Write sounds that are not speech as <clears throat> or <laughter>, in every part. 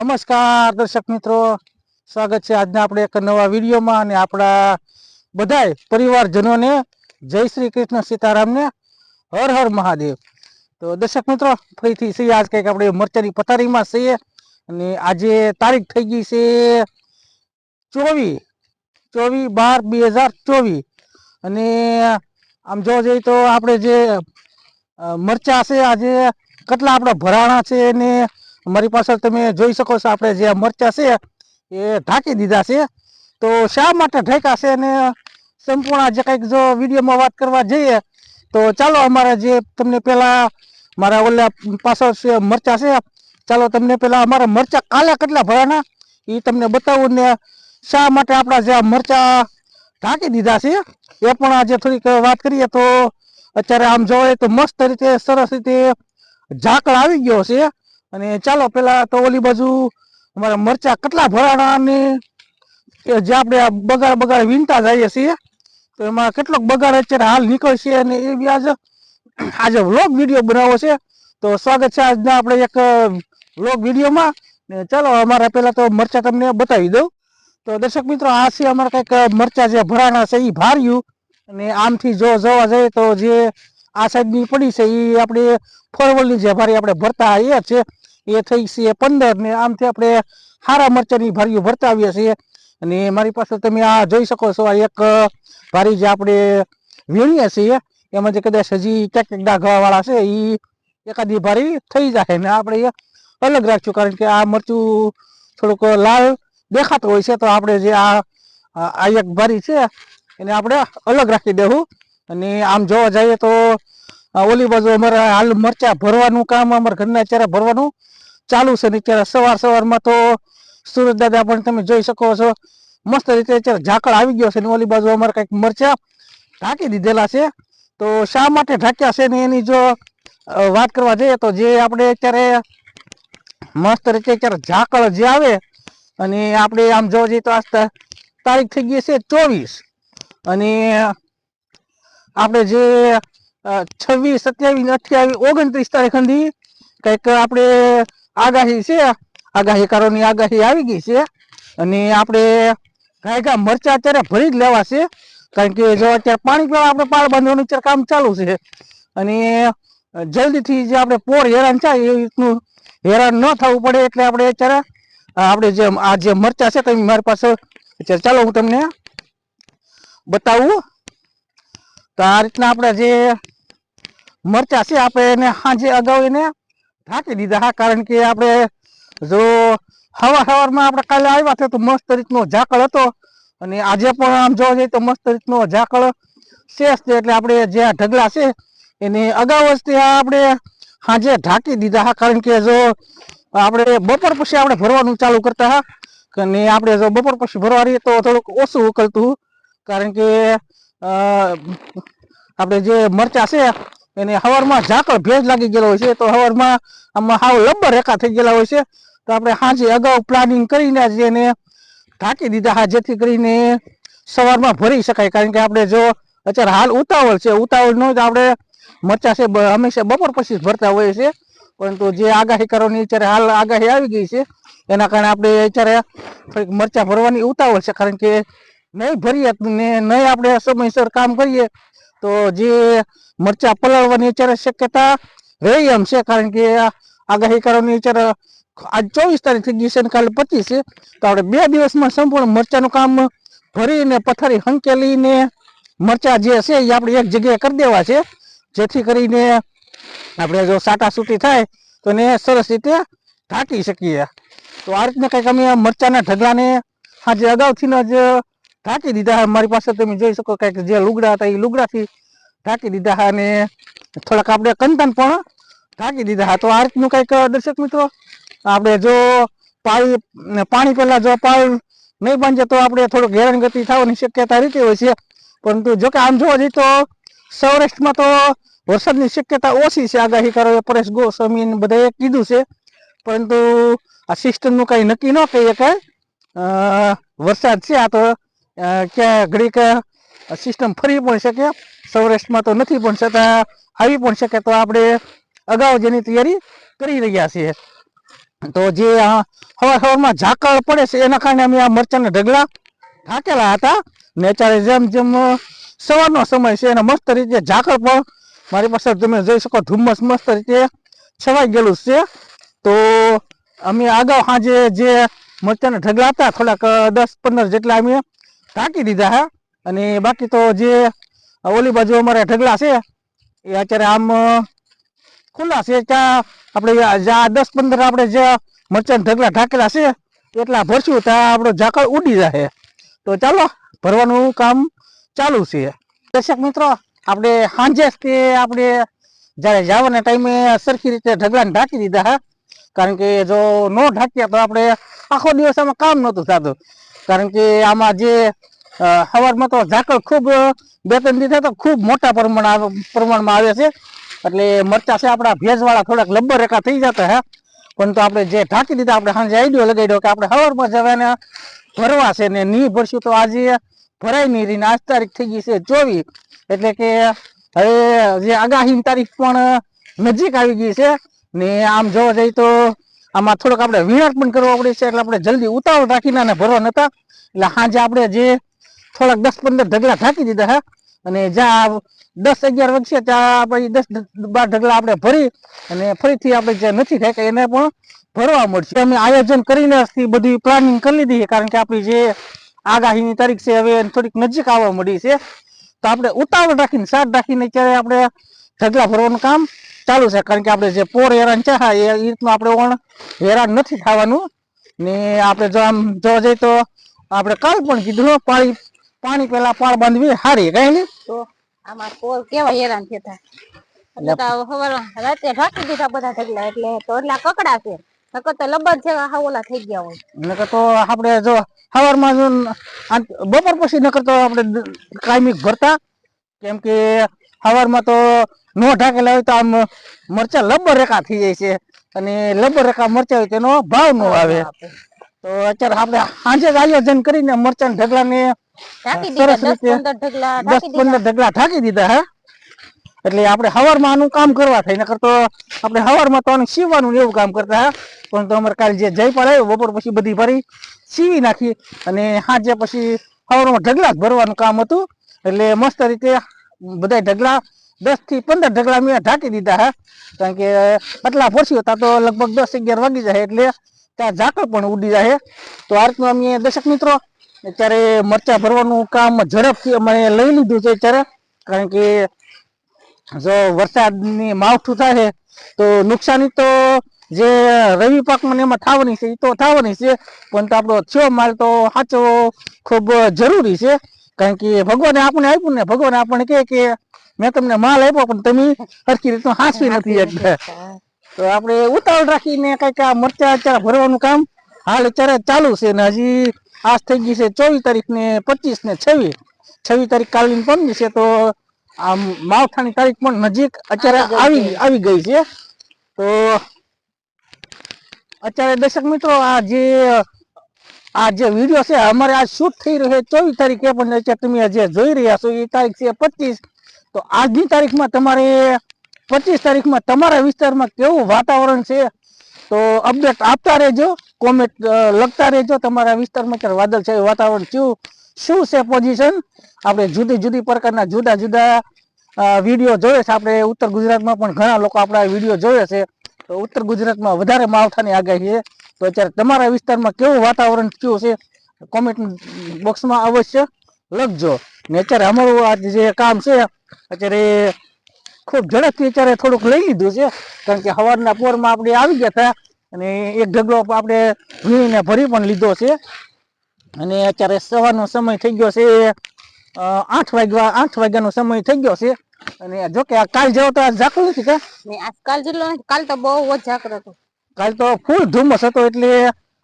નમસ્કાર, દર્શક મિત્રો. સ્વાગત છે આજના આપણે એક નવા વિડીયોમાં અને આપણા બધાય પરિવારજનોને જય શ્રી કૃષ્ણ સીતારામને હર હર મહાદેવ. તો દર્શક મિત્રો, ફરીથી છીએ આજ કંઈક આપણે મરચાની પથારીમાં છીએ અને આજે તારીખ થઈ ગઈ છે ચોવીસ ચોવીસ બાર બે હજાર ચોવીસ. અને આમ જોવા જઈએ તો આપણે જે મરચા છે, આજે કેટલા આપણા ભરાણા છે ને મારી પાછળ તમે જોઈ શકો છો, આપણે જે મરચા છે, એ ઢાંકી દીધા છે. તો શા માટે ઢાંક્યા છે અને સંપૂર્ણ જે કંઈક જો વિડીયોમાં વાત કરવા જઈએ, તો ચાલો અમારા જે તમને પહેલાં મારા ઓલા પાછળ મરચા છે, ચાલો તમને પહેલાં અમારા મરચા કાલે કેટલા ભરાના એ તમને બતાવું ને શા માટે આપણા જે મરચા ઢાંકી દીધા છે, એ પણ આજે થોડીક વાત કરીએ તો અત્યારે આમ જોવાય તો મસ્ત રીતે, સરસ રીતે ઝાકળ આવી ગયો છે. અને ચાલો, પેલા તો ઓલી બાજુ અમારા મરચા કેટલા ભરાણા અને જે આપણે આ બગાડ બગાડ વીણતા જઈએ છીએ, તો એમાં કેટલોક બગાડ અત્યારે હાલ નીકળશે અને એ બી આજે આજે વ્લોગ વીડિયો બનાવો છે. તો સ્વાગત છે આજના આપણે એક વ્લોગ વિડીયોમાં. ને ચાલો, અમારા પહેલા તો મરચા તમને બતાવી દઉં. તો દર્શક મિત્રો, આ છે અમારા કંઈક મરચા જે ભરાણા છે એ ભાર્યું. અને આમથી જો જોવા જઈએ તો જે આ સાઈડની પડી છે એ આપણે ફોરવલની જે ભારી આપણે ભરતા એ છે એ થઈ છે પંદર ને આમથી આપણે હારા મરચાની ભારીઓ ભરતાવીએ છીએ. અને મારી પાસે તમે આ જોઈ શકો છો, આ એક ભારી જે આપણે વીણીએ છીએ, એમાં જે કદાચ હજી ક્યાંક ક્યાંક ડાઘવાવાળા છે એ એકાદી ભારી થઈ જાય ને આપણે અલગ રાખશું, કારણ કે આ મરચું થોડુંક લાલ દેખાતું હોય છે, તો આપણે જે આ આ એક ભારી છે, એને આપણે અલગ રાખી દેવું. અને આમ જોવા જઈએ તો ઓલી બાજુ અમારે હાલ મરચા ભરવાનું કામ, અમારા ઘરના અત્યારે ભરવાનું ચાલુ છે ને અત્યારે સવાર સવારમાં તો સુરજ દાદા પણ તમે જોઈ શકો છો. મસ્ત રીતે અત્યારે ઝાકળ આવી ગયો છે ને ઓલી બાજુ અમારે કંઈક મરચા ઢાંકી દીધેલા છે. તો શા માટે ઢાંક્યા છે ને એની જો વાત કરવા જઈએ તો જે આપણે અત્યારે મસ્ત રીતે અત્યારે ઝાકળ જે આવે અને આપણે આમ જોવા જઈએ તો આજ તારીખ થઈ ગઈ છે ચોવીસ. અને આપણે જે છવ્વીસ, સત્યાવીસ અઠ્યાવીસ, ઓગણત્રીસ તારીખ સુધી કંઈક આપણે આગાહી છે. આગાહીકારોની આગાહી આવી ગઈ છે. અને આપણે ગાયગા મરચા અત્યારે ભરી જ લેવા છે. કારણ કે જો અત્યારે પાણી પીવા આપણે પાળ બાંધવાનું અત્યારે કામ ચાલુ છે. અને જલ્દીથી જે આપણે પોર હેરાન થાય એ રીતનું હેરાન ન થવું પડે એટલે આપણે અત્યારે આપણે જે, આ જે મરચા છે તમે મારી પાસે અત્યારે ચાલો હું તમને બતાવું. તો આ રીતના આપણે જે મરચા છે, આપણે એને સાંજે અગાઉ એને ઢાંકી દીધા હા, કારણ કે આપણે જો હવા સવારમાં આપણે કાલે આવ્યા હતા તો મસ્ત રીતનો ઝાકળ હતો. અને આજે પણ આમ જોવા જઈએ તો મસ્ત રીતનો ઝાકળ શેષ છે, એટલે આપણે જે આ ઢગલા છે એને અગાઉ જ તે આપણે હાજે ઢાંકી દીધા હા, કારણ કે જો આપણે બપોર પછી આપણે ભરવાનું ચાલુ કરતા હા. અને આપણે જો બપોર પછી ભરવા રહીએ તો થોડુંક ઓછું ઉકલતું કારણ કે આપણે જે મરચા છે એને હવારમાં ઝાકળ ભેજ લાગી ગયેલો હોય છે, તો હવારમાં આમાં હાવ લબ્બર રેખા થઈ ગયેલા હોય છે. તો આપણે સાંજે અગાઉ પ્લાનિંગ કરીને આજે એને ઢાંકી દીધા હા, જેથી કરીને સવારમાં ભરી શકાય. કારણ કે આપણે જો અત્યારે હાલ ઉતાવળ છે, ઉતાવળ ન તો આપણે મરચા છે હંમેશા બપોર પછી જ ભરતા હોઈએ છીએ. પરંતુ જે આગાહી કરવાની અત્યારે હાલ આગાહી આવી ગઈ છે, એના કારણે આપણે અત્યારે થોડીક મરચા ભરવાની ઉતાવળ છે. કારણ કે નહીં ભરીએ ને, નહીં આપણે સમયસર કામ કરીએ તો જે મરચા પલળવાની અત્યારે શક્યતા રહી એમ છે, કારણ કે આગાહી કરવાની અત્યારે આજ ચોવીસ તારીખ થઈ ગઈ છે અને કાલે પચીસ તો આપણે બે દિવસમાં સંપૂર્ણ મરચાનું કામ ભરીને, પથારી હંકેલીને મરચા જે છે એ આપણે એક જગ્યાએ કરી દેવા છે. જેથી કરીને આપણે જો સાટા સૂટી થાય, તો એને સરસ રીતે ઢાંકી શકીએ. તો આ રીતના કંઈક અમે મરચાના ઢગલાને આજે અગાઉથી જ ઢાંકી દીધા. મારી પાસે તમે જોઈ શકો કંઈક જે લુગડા હતા એ લુગડાથી ઢાંકી દીધા અને થોડાક આપણે કંતન પણ ઢાંકી દીધા તો આ રીતનું કંઈક દર્શક મિત્રો, આપણે જો પાળી પાણી પહેલા જો પાળ નહીં બાંધે તો આપણે થોડુંક હેરાનગતિ થવાની શક્યતા રીતે હોય છે. પરંતુ જો કે આમ જોવા જઈએ તો સૌરાષ્ટ્રમાં તો વરસાદની શક્યતા ઓછી છે. આગાહી કરો પરેશ ગોસ્વામી ને બધાએ કીધું છે. પરંતુ આ સિસ્ટમનું કંઈ નક્કી ન કહીએ કે વરસાદ છે. આ તો ક્યાં ઘડીક સિસ્ટમ ફરી પણ શકે, સૌરાષ્ટ્રમાં તો નથી પણ છતાં આવી પણ શકે તો આપણે અગાઉ જેની તૈયારી કરી રહ્યા છીએ. તો જે આ સવારમાં ઝાકળ પડે છે, એના કારણે અમે આ મરચાંના ઢગલા ઢાંકેલા હતા. ને અત્યારે જેમ જેમ સવારનો સમય છે, એને મસ્ત રીતે ઝાકળ પણ મારી પાસે તમે જોઈ શકો, ધુમ્મસ મસ્ત રીતે છવાઈ ગયેલું છે. તો અમે અગાઉ સાંજે જે મરચાંના ઢગલા હતા, થોડાક દસ પંદર જેટલા અમે ઢાંકી દીધા હે. અને બાકી તો જે ઓલી બાજુ અમારા ઢગલા છે, એ અત્યારે આમ ખુલ્લા છે. ત્યાં આપણે દસ પંદર આપણે જે મરચાં ઢગલા ઢાકેલા છે, એટલા ભરશું, ત્યાં આપણો ઝાકળ ઉડી જાય. તો ચાલો, ભરવાનું કામ ચાલુ છે. દર્શક મિત્રો, આપણે સાંજે તે આપણે જ્યારે જવાના ટાઈમે સરખી રીતે ઢગલાને ઢાંકી દીધા હા. કારણ કે જો ન ઢાંક્યા તો આપણે આખો દિવસ આમાં કામ નહોતું થતું. કારણ કે આમાં જે સવારમાં તો ઝાકળ ખૂબ બે ત્રણ દિવસે તો ખૂબ મોટા પ્રમાણ પ્રમાણમાં આવે છે. એટલે મરચા છે આપણા ભેજવાળા થોડાક લબ્બર રેખા થઈ જતા હે. તો આપણે જે ઢાંકી દીધા, આપણે સાંજે આઈડિયો લગાડ્યો કે આપણે સવારમાં જવાને ભરવા છે ને નહીં ભરશું તો આજે ભરાય નહીં રહીને આજ તારીખ થઈ ગઈ છે ચોવીસ. એટલે કે હવે જે આગાહીની તારીખ પણ નજીક આવી ગઈ છે. ને આમ જોવા જઈએ તો આમાં થોડોક આપણે વિનાટ પણ કરવો પડે છે, એટલે આપણે જલ્દી ઉતાવળ રાખીને અને ભરવા નતા. એટલે સાંજે આપણે જે થોડાક દસ પંદર ઢગલા ઢાંકી દીધા હા, અને જ્યાં દસ અગિયાર વધશે ત્યાં પછી દસ બાર ઢગલા આપણે ભરી અને ફરીથી આપણે જે નથી થાય એને પણ ભરવા મળશે. અમે આયોજન કરીને બધી પ્લાનિંગ કરી લીધી કારણ કે આપણી જે આગાહીની તારીખ છે, હવે થોડીક નજીક આવવા મળી છે. તો આપણે ઉતાવળ રાખીને સાત રાખીને અત્યારે આપણે ઢગલા ભરવાનું કામ ચાલુ છે કારણ કે આપણે જે પોર હેરાન છે હા, એ રીતનું આપણે ઓણ હેરાન નથી થવાનું. ને આપણે જો આમ જોવા જઈએ તો આપણે કાલ પણ કીધું પાણી પાણી પેલા પાળ બાંધવી સારી કઈ નહીં? તો આમાં પોર કેવા હેરાન થતા એટલે તો સવારે રાતે ઢાંકી દીધા બધા ઢગલા એટલે તો એટલા કકડા છે. નકર તો હા ઓલા થઈ ગયા હોય. નકર તો આપણે જો સવારમાં જો બપોર પછી નકર તો આપણે દ- કાયમી ભરતા. કેમ કે સવારમાં તો નો ઢાકેલા હોય તો આમ મરચા લબ્બર રેખા થઈ જાય છે. અને લબ્બર રેખા મરચા હોય તેનો ભાવ નો આવે. તો અત્યારે આપણે સાંજે જ આયોજન કરીને મરચા ઢગલા ને સરસ રીતે દસ પંદર ઢગલા ઢાંકી દીધા. હા. એટલે આપણે હવારમાં આનું કામ કરવા થાય નકર તો આપણે હવારમાં તો આનું સીવવાનું એવું કામ કરતા હા. પણ તો અમારે કાલે જે જયપાલ આવ્યો બપોર પછી બધી ભરી સીવી નાખી. અને સાંજે પછી હવારમાં ઢગલા જ ભરવાનું કામ હતું. એટલે મસ્ત રીતે બધા ઢગલા દસથી પંદર ઢગલા મેં ઢાંકી દીધા હા. કારણ કે આટલા ફોરસી હતા તો લગભગ દસ અગિયાર વાગી જાય એટલે ત્યાં ઝાકળ પણ ઉડી જાય તો આ રીતનું અમે દર્શક મિત્રો, અત્યારે મરચા ભરવાનું કામ ઝડપથી અમે લઈ લીધું છે અત્યારે. કારણ કે, જો વરસાદની માવઠું થાય તો નુકસાની તો જે રવિ પાકમાં ને એમાં થવાની છે એ તો થવાની છે, પણ તો આપણો થયો માલ તો સાચવો ખૂબ જરૂરી છે. કારણ કે ભગવાને આપણને આપ્યું ને ભગવાન આપણને કહે કે મેં તમને માલ આપ્યો પણ તમે સરખી રીતનું હાંસવી નથી એટલે. તો આપણે ઉતાવળ રાખીને કંઈક આ મરચા અત્યારે ભરવાનું કામ હાલ અત્યારે ચાલુ છે ને હજી આજ થઈ ગઈ છે ચોવીસ તારીખ ને પચીસ ને છવ્વીસ. છવ્વીસ તારીખ કાલની પંદર છે તો આમ માવઠાની તારીખ પણ નજીક અત્યારે આવી આવી ગઈ છે. તો અત્યારે દર્શક મિત્રો આ જે આ જે વીડિયો છે, અમારે આ શૂટ થઈ રહ્યો છે, ચોવીસ તારીખે, પણ તમે જે જોઈ રહ્યા છો, એ તારીખ છે પચીસ. તો આજની તારીખમાં તમારે પચીસ તારીખમાં તમારા વિસ્તારમાં કેવું વાતાવરણ છે? તો અપડેટ આપતા રહેજો કોમેન્ટ લખતા રહેજો. તમારા વિસ્તારમાં કે વાદળ છે વાતાવરણ શું શું છે પોઝિશન આપણે જુદી જુદી પ્રકારના જુદા જુદા વીડિયો જોઈએ છે. આપણે ઉત્તર ગુજરાતમાં પણ ઘણા લોકો આપણા વીડિયો જોઈએ છે. તો ઉત્તર ગુજરાતમાં વધારે માવઠાની આગાહી છે. તો અત્યારે તમારા વિસ્તારમાં કેવું વાતાવરણ કેવું છે? કોમેન્ટ બોક્સમાં અવશ્ય લખજો. ને અત્યારે અમારું આ જે કામ છે, અત્યારે ખૂબ ઝડપથી અત્યારે થોડુંક લઈ લીધું છે, કારણ કે સવારના પોરમાં આપણે આવી ગયા હતા અને એક ઢગલો આપણે વીણીને ભરી પણ લીધો છે. અને અત્યારે સવારનો સમય થઈ ગયો છે આઠ વાગ્યા, આઠ વાગ્યાનો સમય થઈ ગયો છે. અને જો કે આ કાલ જેવો તો આ ઝાકળ નથી કે? આજકાલ જેટલો કાલ તો બહુ જ ઝાકર હતો. કાલ તો ફૂલ ધુમ્મસ હતો એટલે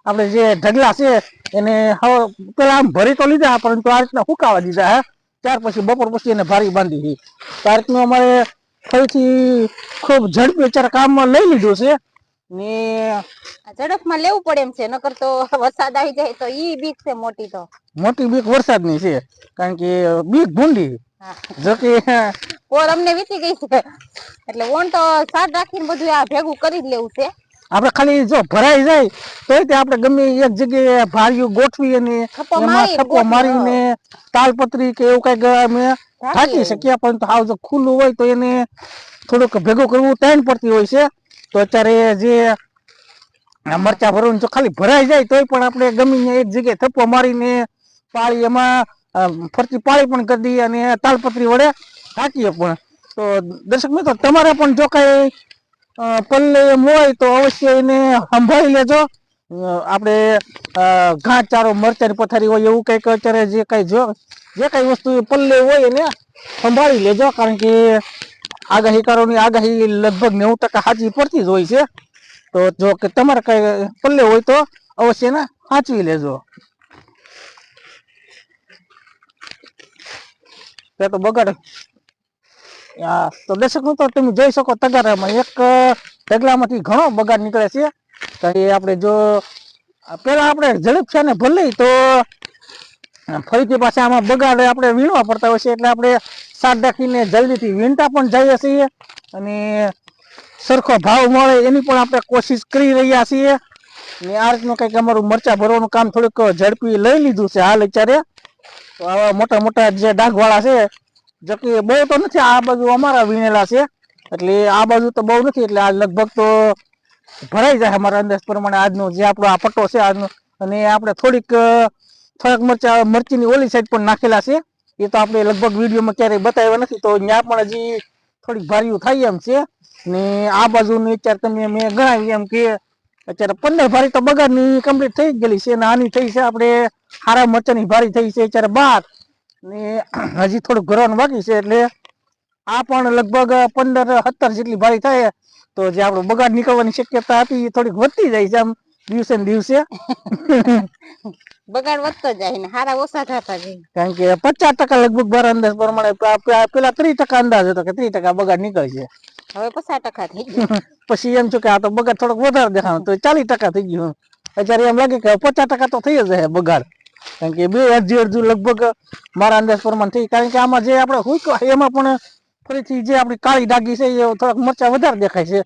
આપણે જે ઢગલા છે એને હવે પેલા આમ ભરી તો લીધા પરંતુ આ રીતના સુકાવા દીધા હે? ત્યાર પછી બપોર પછી એને ભારી બાંધી હતી આ રીતનું અમારે ફરીથી ખૂબ ઝડપી અત્યારે કામમાં લઈ લીધું છે. ને ઝડપમાં લેવું પડે એમ છે નકર તો વરસાદ આવી જાય તો ઈ બીક છે મોટી તો. મોટી બીક વરસાદની છે કારણ કે બીક ભૂંડી. હા. જો કે પોર અમને વીતી ગઈ છે એટલે ઓન તો સાત રાખીને બધું આ ભેગું કરી જ લેવું છે. આપણે ખાલી જો ભરાઈ જાય તો તે આપણે ગમે એક જગ્યાએ ભાર્યું ગોઠવી અને એમાં થપ્પો મારીને તાલપત્રી કે એવું કંઈક અમે ઢાંકી શકીએ પરંતુ હાવ જો ખુલ્લું હોય તો એને થોડુંક ભેગું કરવું ટાઈમ પડતી હોય છે. તો અત્યારે જે મરચા ભરવાનું જો ખાલી ભરાઈ જાય તોય પણ આપણે ગમે એક જગ્યાએ થપ્પો મારીને પાળી એમાં ફરતી પાળી પણ કરી દઈએ અને તાલપત્રી વડે ઢાંકીએ પણ. તો દર્શક મિત્રો તમારે પણ જો કઈ પલ્લે હોય તો અવશ્ય એને સંભાળી લેજો. આપણે ઘાટ ચારો, મરચાની પથારી હોય એવું કંઈક અત્યારે જે કંઈ જો, જે કંઈ વસ્તુ પલ્લે હોય એને સંભાળી લેજો, કારણ કે આગાહીકારોની આગાહી લગભગ નેવું ટકા સાચી પડતી જ હોય છે. તો જો કે તમારે કંઈ પલ્લે હોય તો અવશ્ય એને સાચવી લેજો. તે તો બગાડ તો દર્શક મિત્રો, તમે જોઈ શકો તગારામાં એક ઢગલામાંથી ઘણો બગાડ નીકળે છે. તો એ આપણે જો પહેલાં આપણે ઝડપ છે ને ભલે તો ફરીથી પાછા આમાં બગાડ આપણે વીણવા પડતા હોય છે, એટલે આપણે સાત રાખીને જલ્દીથી વીણતા પણ જઈએ છીએ અને સરખો ભાવ મળે એની પણ આપણે કોશિશ કરી રહ્યા છીએ. ને આ રીતનું કંઈક અમારું મરચા ભરવાનું કામ થોડુંક ઝડપી લઈ લીધું છે હાલ અત્યારે. તો આવા મોટા મોટા જે ડાઘવાળા છે જો કે બહુ તો નથી, આ બાજુ અમારા વીણેલા છે. એટલે આ બાજુ તો બહુ નથી, એટલે આ લગભગ તો ભરાઈ જાય અમારા અંદાજ પ્રમાણે. આજનો જે આપણો આ પટ્ટો છે, આજનો, અને આપણે થોડીક થોડાક મરચા, મરચીની ઓલી સાઈડ પણ નાખેલા છે. એ તો આપણે લગભગ વિડીયોમાં ક્યારેય બતાવ્યા નથી, તો ત્યાં પણ હજી થોડીક ભારીઓ થાય એમ છે. ને આ બાજુની અત્યારે તમે, મેં ગણાવી એમ કે અત્યારે પંદર ભારી તો બગાડની કમ્પ્લીટ થઈ ગયેલી છે અને આની થઈ છે આપણે હારા મરચાની ભારી થઈ છે, અત્યારે બાર. ને <clears throat> હજી થોડુંક ભરવાનું બાકી છે એટલે આ પણ લગભગ પંદર સત્તર જેટલી ભારી થાય તો જે આપણો બગાડ નીકળવાની શક્યતા હતી એ થોડીક વધતી જાય છે આમ દિવસે ને દિવસે. <laughs> બગાડ વધતો જાય ને હારા ઓછા થતા જાય. કારણ કે પચાસ ટકા લગભગ બર અંદાજ પ્રમાણે પેલા ત્રીસ ટકા અંદાજ હતો કે ત્રીસ ટકા બગાડ નીકળે છે. હવે પચાસ ટકા થઈ <laughs> પછી એમ છું કે આ તો બગાડ થોડોક વધારે દેખાણો તો ચાલીસ ટકા થઈ ગયું. અત્યારે એમ લાગે કે પચાસ ટકા તો થઈ જ જાય બગાડ. કારણ કે બે અડધી અડધું લગભગ મારા અંદાજ પ્રમાણે થઈ કારણ કે આમાં જે આપણે હુંકો એમાં પણ ફરીથી જે આપણી કાળી ડાગી છે, એ થોડાક મરચા વધારે દેખાય છે.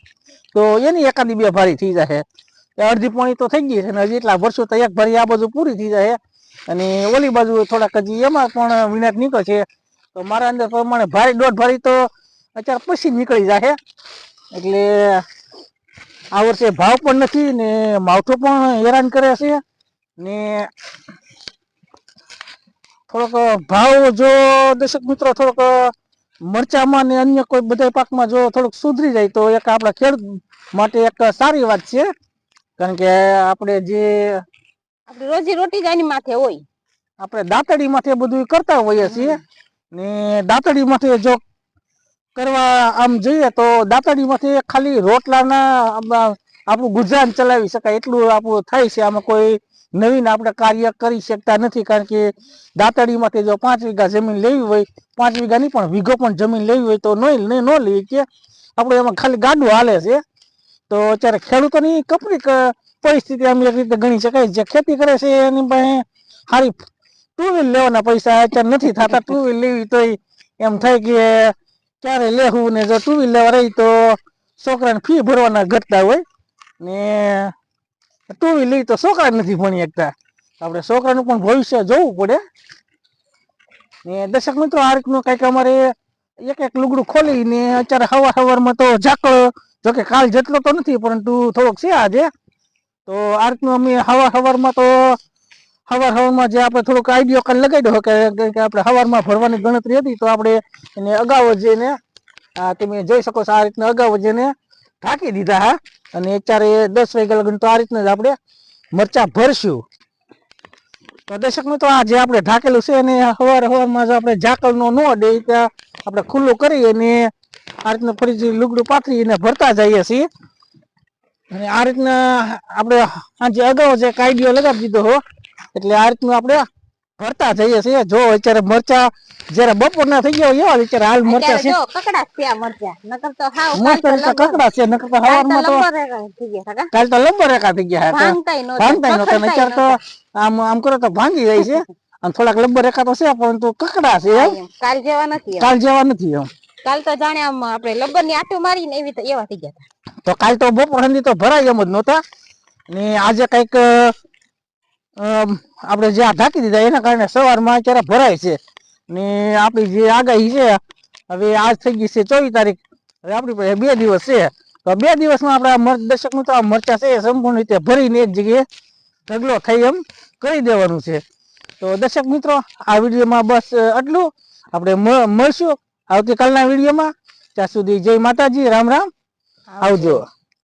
તો એની એકાદી બે ભારી થઈ એ અડધી પોણી તો થઈ ગઈ છે, અને હજી એટલા વર્ષો તો એક ભારી આ બાજુ પૂરી થઈ જાય અને ઓલી બાજુ થોડાક હજી એમાં પણ વિનાટ નીકળે છે. તો મારા અંદાજ પ્રમાણે ભારી દોઢ ભારી તો અત્યારે પછી નીકળી જાય એટલે આ વર્ષે ભાવ પણ નથી ને માવઠું પણ હેરાન કરે છે. ને થોડોક ભાવ જો દર્શક મિત્રો થોડોક મરચામાં ને અન્ય કોઈ બધા પાકમાં જો થોડુંક સુધરી જાય તો એક આપણા ખેડૂત માટે એક સારી વાત છે. કારણ કે આપણે જે આપણે રોજી રોટી જ એની માથે હોય. આપણે દાંતડી માથે બધું કરતા હોઈએ છીએ. ને દાંતડી માથે જો કરવા આમ જોઈએ તો દાંતડી માથે ખાલી રોટલાના આપણું ગુજરાન ચલાવી શકાય એટલું આપણું થાય છે. આમાં કોઈ નવીન આપણે કાર્ય કરી શકતા નથી, કારણ કે દાંતડીમાંથી જો પાંચ વીઘા જમીન લેવી હોય, પાંચ વીઘાની પણ વીઘો પણ જમીન લેવી હોય તો નહીં ન લઈએ કે આપણે એમાં ખાલી ગાડું હાલે છે. તો અત્યારે ખેડૂતોની કપરી પરિસ્થિતિ આમ એક રીતે ગણી શકાય, જે ખેતી કરે છે એની પાસે સારી ટુ વ્હીલ લેવાના પૈસા અત્યારે નથી થતા ટુ વ્હીલ લેવી તો એમ થાય કે ક્યારે લેવું ને જો ટુ વ્હીલ લેવા રહી તો છોકરાને ફી ભરવાના ઘટતા હોય. ને ટુ વ્હીલ લઈ તો છોકરા નથી ભણી શકતા. આપણે છોકરાનું પણ ભવિષ્ય જોવું પડે. ને દર્શક મિત્રો, આ રીતનું કંઈક અમારે એક એક લુગડું ખોલીને અત્યારે હવા હવારમાં તો ઝાકળ, જોકે કાલ જેટલો તો નથી, પરંતુ થોડોક છે આજે. તો આ રીતનું અમે હવા હવારમાં તો, હવાર હવારમાં જે આપણે થોડોક આઈડિયો કાલ લગાડ્યો કે આપણે હવારમાં ભરવાની ગણતરી હતી, તો આપણે એને અગાઉ જઈને તમે જોઈ શકો છો આ રીતના અગાઉ જઈને ઢાંકી દીધા, હા? અને અત્યારે દસ વાગ્યા લગન તો આ રીતના જ આપણે મરચા ભરશું. તો દર્શક મિત્રો, આ જે આપણે ઢાંકેલું છે એને હવાર હવારમાં જો આપણે ઝાકળનો ન દે ત્યાં આપણે ખુલ્લું કરી અને આ રીતના ફરીથી લુગડું પાથરી અને ભરતા જઈએ છીએ. અને આ રીતના આપણે આજે અગાઉ જે કાયદો લગાવી દીધો હો, એટલે આ રીતનું આપણે ભરતા જઈએ છીએ. જો અત્યારે મરચા જયારે બપોરના થઈ ગયા એવા અત્યારે હાલ મરચા છે. કકડા થયા મરચા. નકર તો હાવ લંબર- કકડા છે નકર તો કાલ તો તો રેખા થઈ ગયા કાલ તો લંબર રેખા થઈ ગયા ભાંગતાય નહોતા, ભાંગતા નહોતા. અત્યારે તો આમ આમ કરો તો ભાંગી જાય છે. અને થોડાક લંબર રેખા તો છે પરંતુ કકડા છે કાલ જેવા નથી કાલ જેવા નથી એમ. કાલ તો જાણે આમ આપણે લબ્બરની આટો મારીને એવી એવા થઈ ગયા તો કાલ તો બપોર સુધી તો ભરાય એમ જ નહોતા. ને આજે કંઈક આપણે જે ઢાંકી દીધા, એના કારણે સવારમાં અત્યારે ભરાય છે. ને આપણી જે આગાહી છે, હવે આજ થઈ ગઈ છે ચોવીસ તારીખ. હવે આપણી પાસે બે દિવસ છે. તો બે દિવસમાં આપણા મર દર્શક મિત્રો આ મરચા છે સંપૂર્ણ રીતે ભરીને એક જગ્યાએ ઢગલો થઈ એમ કરી દેવાનું છે. તો દર્શક મિત્રો, આ વિડીયોમાં બસ આટલું. આપણે મળશું આવતીકાલના વિડીયોમાં. ત્યાં સુધી જય માતાજી, રામ રામ. આવજો.